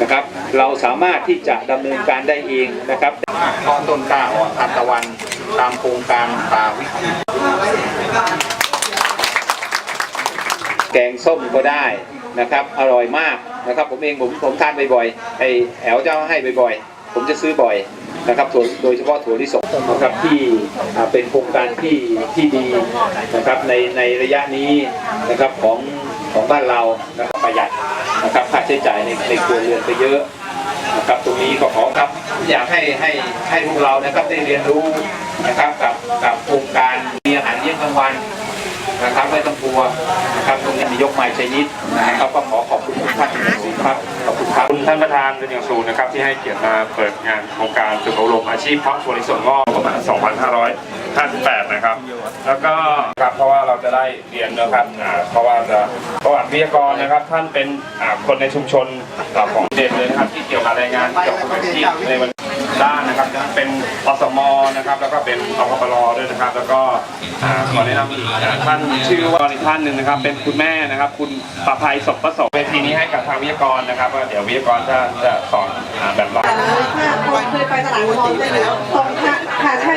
นะครับ เราสามารถที่จะดำเนินการได้เองนะครับเพราะต้นกล้าอ่อนทานตะวันตามโครงการป่าวิกฤตแกงส้มก็ได้นะครับ อร่อยมากนะครับ ผมเองผมผมทานบ่อยๆไอแอลเจ้าให้บ่อยๆ ผมจะซื้อบ่อยนะครับถั่วโดยเฉพาะถั่วลิสงนะครับที่อ่าเป็นโครงการที่ที่ดีนะครับในในระยะนี้นะครับของของบ้านเรานะครับประหยัด นะครับค่าใช้จ่ายในในครัวเรือนไปเยอะนะครับตรงนี้ก็ขอครับอยากให้ให้ให้พวกเรานะครับได้เรียนรู้นะครับกับกับโครงการมีอาหารเลี้ยงกลางวันนะครับไม่ต้องกลัวนะครับตรงนี้มียกไม้ชัยนิดนะครับก็ขอขอบคุณทุกท่านป็นอย่างสูงครับขอบคุณครับขอบคุณท่านประธานเป็นอย่างสูงนะครับที่ให้เกียรติมาเปิดงานโครงการฝึกอบรมอาชีพเพาะถั่วลิสงงอกประมาณ 2,558 นะครับ แล้วก็ครับเพราะว่าเราจะได้เรียนนะครับอ่าเพราะว่าจะประวัติวิทยากรนะครับ ท่านเป็นอ่าคนในชุมชนอ่าของเด่นเลยนะครับที่เกี่ยวกับรายงานเกี่ยวกับอาชีพในวันด้านนะครับเป็นอสมนะครับ แล้วก็เป็นอพปรด้วยนะครับ แล้วก็อ่าขอแนะนำอีกท่านชื่อว่าอีกท่านหนึ่งนะครับ เป็นคุณแม่นะครับ คุณประภัยศพประสงค์เวทีนี้ให้กับทางวิทยากรนะครับว่าเดี๋ยววิทยากรจะจะสอนอ่าแบบเราค่ะเคยไปตลาดมอญได้แล้วตรงค่ะค่ะใช่